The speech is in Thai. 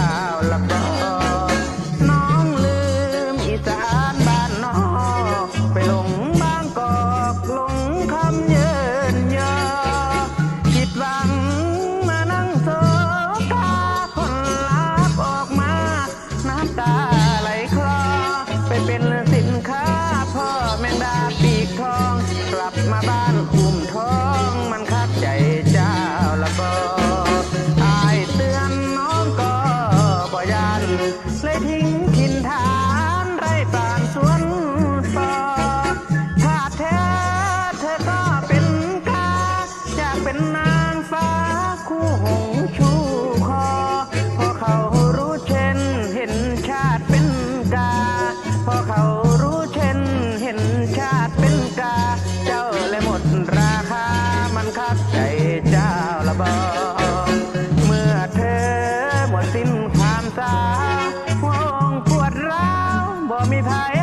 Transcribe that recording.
ใจเจ้าละก็น้องลืมอีสานบ้านนอกไปหลงบางกอกหลงคำเยินยอผิดหวังมานั่งโซกาคนลับออกมา น้ำตาไหลคลอไปเป็นสินค้าพ่อแมงดาปีกทอง กลับมาบ้านอุ้มท้อง เป็นนางฟ้าคู่หงชูคอ พอเขารู้เช่นเห็นชาติเป็นกา พอเขารู้เช่นเห็นชาติเป็นกา เจ้าเลยหมดราคา มันคัดใจเจ้าละบอเมื่อเธอหมดสิ้นความสา วงปวดร้าวบ่มีภัย